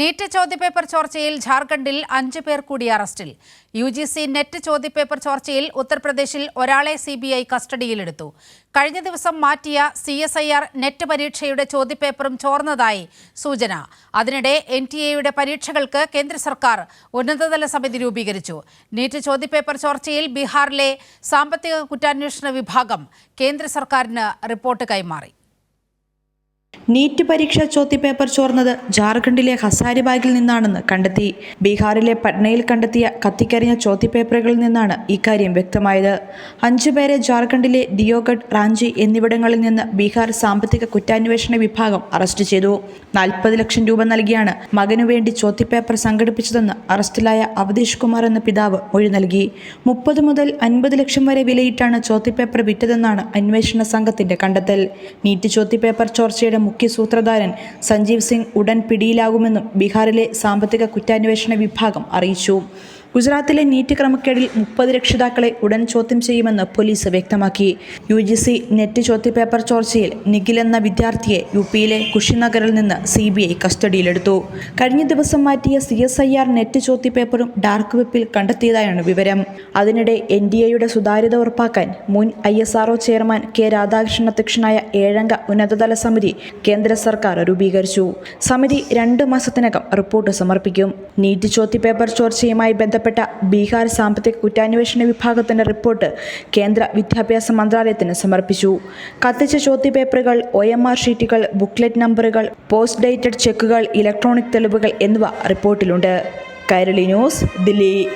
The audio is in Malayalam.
നീറ്റ് ചോദ്യപേപ്പർ ചോർച്ചയിൽ ജാർഖണ്ഡിൽ അഞ്ചു പേർ കൂടി അറസ്റ്റിൽ. യു ജി സി നെറ്റ് ചോദ്യപേപ്പർ ചോർച്ചയിൽ ഉത്തർപ്രദേശിൽ ഒരാളെ സി ബി ഐ കസ്റ്റഡിയിലെടുത്തു. കഴിഞ്ഞ ദിവസം മാറ്റിയ C S I R NET പരീക്ഷയുടെ ചോദ്യപേപ്പറും ചോർന്നതായി സൂചന. അതിനിടെ എൻ ടി എയുടെ പരീക്ഷകൾക്ക് കേന്ദ്ര സർക്കാർ ഉന്നതതല സമിതി രൂപീകരിച്ചു. നീറ്റ് ചോദ്യപേപ്പർ ചോർച്ചയിൽ ബീഹാറിലെ സാമ്പത്തിക കുറ്റാന്വേഷണ വിഭാഗം കേന്ദ്ര സർക്കാരിന് റിപ്പോർട്ട് കൈമാറി. നീറ്റ് പരീക്ഷ ചോദ്യപേപ്പർ ചോർന്നത് ജാർഖണ്ഡിലെ ഹസാരിബാഗിൽ നിന്നാണെന്ന് കണ്ടെത്തി. ബീഹാറിലെ പട്നയിൽ കണ്ടെത്തിയ കത്തിക്കരിഞ്ഞ ചോദ്യപേപ്പറുകളിൽ നിന്നാണ് ഇക്കാര്യം വ്യക്തമായത്. അഞ്ചുപേരെ ജാർഖണ്ഡിലെ ദിയോഗഡ് റാഞ്ചി എന്നിവിടങ്ങളിൽ നിന്ന് ബീഹാർ സാമ്പത്തിക കുറ്റാന്വേഷണ വിഭാഗം അറസ്റ്റ് ചെയ്തു. നാൽപ്പത് ലക്ഷം രൂപ നൽകിയാണ് മകനു വേണ്ടി ചോദ്യപേപ്പർ സംഘടിപ്പിച്ചതെന്ന് അറസ്റ്റിലായ അവധീഷ് കുമാർ എന്ന പിതാവ് മൊഴി നൽകി. മുപ്പത് മുതൽ അൻപത് ലക്ഷം വരെ വിലയിട്ടാണ് ചോദ്യപേപ്പർ വിറ്റതെന്നാണ് അന്വേഷണ സംഘത്തിന്റെ കണ്ടെത്തൽ. നീറ്റ് ചോദ്യപേപ്പർ ചോർച്ചയുടെ മുഖ്യ സൂത്രധാരൻ സഞ്ജീവ് സിംഗ് ഉടൻ പിടിയിലാകുമെന്നും ബീഹാറിലെ സാമ്പത്തിക കുറ്റാന്വേഷണ വിഭാഗം അറിയിച്ചു. ഗുജറാത്തിലെ നീറ്റ് ക്രമക്കേടിൽ മുപ്പത് രക്ഷിതാക്കളെ ഉടൻ ചോദ്യം ചെയ്യുമെന്ന് പോലീസ് വ്യക്തമാക്കി. യു ജി സി നെറ്റ് ചോദ്യപേപ്പർ ചോർച്ചയിൽ നിഖിൽ എന്ന വിദ്യാർത്ഥിയെ യു പിയിലെ കുഷിനഗറിൽ നിന്ന് സി ബി ഐ കസ്റ്റഡിയിലെടുത്തു. കഴിഞ്ഞ ദിവസം മാറ്റിയ C S I R net ചോദ്യപേപ്പറും dark വെബിൽ കണ്ടെത്തിയതായാണ് വിവരം. അതിനിടെ എൻ ഡി എയുടെ സുതാര്യത ഉറപ്പാക്കാൻ മുൻ I S R chairman K Radhakrishnan അധ്യക്ഷനായ ഏഴംഗ ഉന്നതതല സമിതി കേന്ദ്ര സർക്കാർ രൂപീകരിച്ചു. സമിതി രണ്ട് മാസത്തിനകം റിപ്പോർട്ട് സമർപ്പിക്കും. നീറ്റ് ചോദ്യപേപ്പർ ചോർച്ചയുമായി ബന്ധപ്പെട്ട ബീഹാർ സാമ്പത്തിക കുറ്റാന്വേഷണ വിഭാഗത്തിന്റെ റിപ്പോർട്ട് കേന്ദ്ര വിദ്യാഭ്യാസ മന്ത്രാലയത്തിന് സമർപ്പിച്ചു. കത്തിച്ച ചോദ്യപേപ്പറുകൾ ഒ എം ആർ ഷീറ്റുകൾ ബുക്ക്ലെറ്റ് നമ്പറുകൾ പോസ്റ്റ് ഡേറ്റഡ് ചെക്കുകൾ ഇലക്ട്രോണിക് തെളിവുകൾ എന്നിവ റിപ്പോർട്ടിലുണ്ട്. കൈരളി ന്യൂസ് ദില്ലി.